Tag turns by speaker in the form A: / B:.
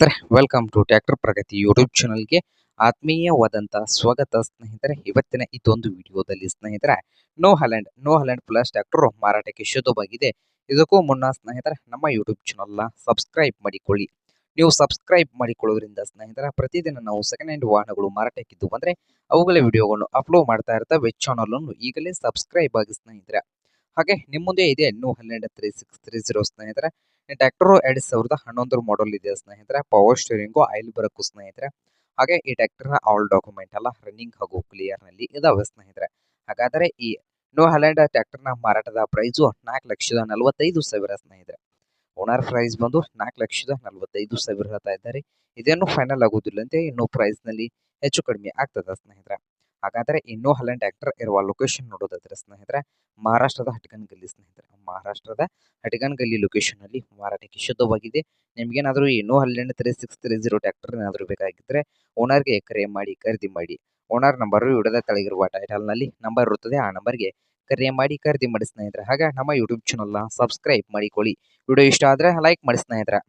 A: ಸ್ನೇಹಿತರೆ welcome to tractor Pragati YouTube ಚಾನಲ್ಗೆ ಆತ್ಮೀಯವಾದಂತಹ ಸ್ವಾಗತ ಸ್ನೇಹಿತರೆ. ಇವತ್ತಿನ ಇದೊಂದು ವಿಡಿಯೋದಲ್ಲಿ ಸ್ನೇಹಿತರೆ New Holland New Holland plus tractor ಮಾರಾಟಕ್ಕೆ ಶುದ್ಧವಾಗಿದೆ. ಇದಕ್ಕೂ ಮುನ್ನ ಸ್ನೇಹಿತರೆ, ನಮ್ಮ ಯೂಟ್ಯೂಬ್ ಚಾನಲ್ನ ಸಬ್ಸ್ಕ್ರೈಬ್ ಮಾಡಿಕೊಳ್ಳಿ. ನೀವು ಸಬ್ಸ್ಕ್ರೈಬ್ ಮಾಡಿಕೊಳ್ಳೋದ್ರಿಂದ ಸ್ನೇಹಿತರ, ಪ್ರತಿದಿನ ನಾವು ಸೆಕೆಂಡ್ ಹ್ಯಾಂಡ್ ವಾಹನಗಳು ಮಾರಾಟಕ್ಕಿದ್ದು ಬಂದರೆ, ಅವುಗಳ ವಿಡಿಯೋಗಳನ್ನು ಅಪ್ಲೋಡ್ ಮಾಡ್ತಾ ಇರ್ತವೆ. ಚಾನಲನ್ನು ಈಗಲೇ ಸಬ್ಸ್ಕ್ರೈಬ್ ಆಗಿ ಸ್ನೇಹಿತರೆ. ಹಾಗೆ ನಿಮ್ಮ ಮುಂದೆ ಇದೆ New Holland three six three zero ಸ್ನೇಹಿತರೆ. ಟ್ರ್ಯಾಕ್ಟರ್ ಎರಡ್ ಸಾವಿರದ ಹನ್ನೊಂದರ ಮಾಡಲ್ ಇದೆ ಸ್ನೇಹಿತರೆ. ಪವರ್ ಸ್ಟೀರಿಂಗ್ ಆಯಿಲ್ ಬರಕ್ಕೂ ಸ್ನೇಹಿತರೆ. ಹಾಗೆ ಈ ಟ್ರ್ಯಾಕ್ಟರ್ನ ಆಲ್ ಡಾಕ್ಯುಮೆಂಟ್ ಎಲ್ಲ ರನ್ನಿಂಗ್ ಹಾಗೂ ಕ್ಲಿಯರ್ನಲ್ಲಿ ಇದಾವೆ ಸ್ನೇಹಿತರೆ. ಹಾಗಾದ್ರೆ ಈ ನೋ ಹಲ್ಯಾಂಡ್ನ ಮಾರಾಟದ ಪ್ರೈಸು ನಾಲ್ಕು ಲಕ್ಷದ ನಲವತ್ತೈದು ಸಾವಿರ ಸ್ನೇಹಿತರೆ. ಓನರ್ ಪ್ರೈಸ್ ಬಂದು ನಾಲ್ಕು ಲಕ್ಷದ ನಲವತ್ತೈದು ಸಾವಿರ ಹೇಳ್ತಾ ಇದ್ದಾರೆ. ಇದೇನು ಫೈನಲ್ ಆಗುವುದಿಲ್ಲಂತೆ ಇನ್ನು ಪ್ರೈಸ್ನಲ್ಲಿ ಹೆಚ್ಚು ಕಡಿಮೆ ಆಗ್ತದೆ ಸ್ನೇಹಿತರೆ. ಹಾಗಾದರೆ ಇನ್ನೂ ಹಲ್ಯಾಂಡ್ ಟ್ರ್ಯಾಕ್ಟರ್ ಇರುವ ಲೊಕೇಶನ್ ನೋಡೋದಾದ್ರೆ ಸ್ನೇಹಿತರೆ, ಮಹಾರಾಷ್ಟ್ರದ ಹಟ್ಕನ್ ಗಲ್ಲಿ ಸ್ನೇಹಿತರೆ. ಮಹಾರಾಷ್ಟ್ರದ ಹಟ್ಗನ್ ಗಲ್ಲಿ ಲೊಕೇಶನ್ ಅಲ್ಲಿ ಮಾರಾಟಕ್ಕೆ ಶುದ್ಧವಾಗಿದೆ. ನಿಮ್ಗೇನಾದರೂ ಏನೋ ಹನ್ನೆರಡು three six three zero tractor ಏನಾದರೂ ಬೇಕಾಗಿದ್ದರೆ ಓನರ್ಗೆ ಕರೆ ಮಾಡಿ, ಖರೀದಿ ಮಾಡಿ. ಓನರ್ ನಂಬರ್ ವಿಡದ ತೆಳಗಿರುವ ಟೈಟಲ್ನಲ್ಲಿ ನಂಬರ್ ಇರುತ್ತದೆ. ಆ ನಂಬರ್ಗೆ ಕರೆ ಮಾಡಿ, ಖರೀದಿ ಮಾಡಿ ಸ್ನೇಹಿತರೆ. ಹಾಗೆ ನಮ್ಮ ಯೂಟ್ಯೂಬ್ ಚಾನಲ್ನ ಸಬ್ಸ್ಕ್ರೈಬ್ ಮಾಡಿಕೊಳ್ಳಿ. ವಿಡಿಯೋ ಇಷ್ಟ ಆದರೆ ಲೈಕ್ ಮಾಡಿ ಸ್ನೇಹಿತರೆ.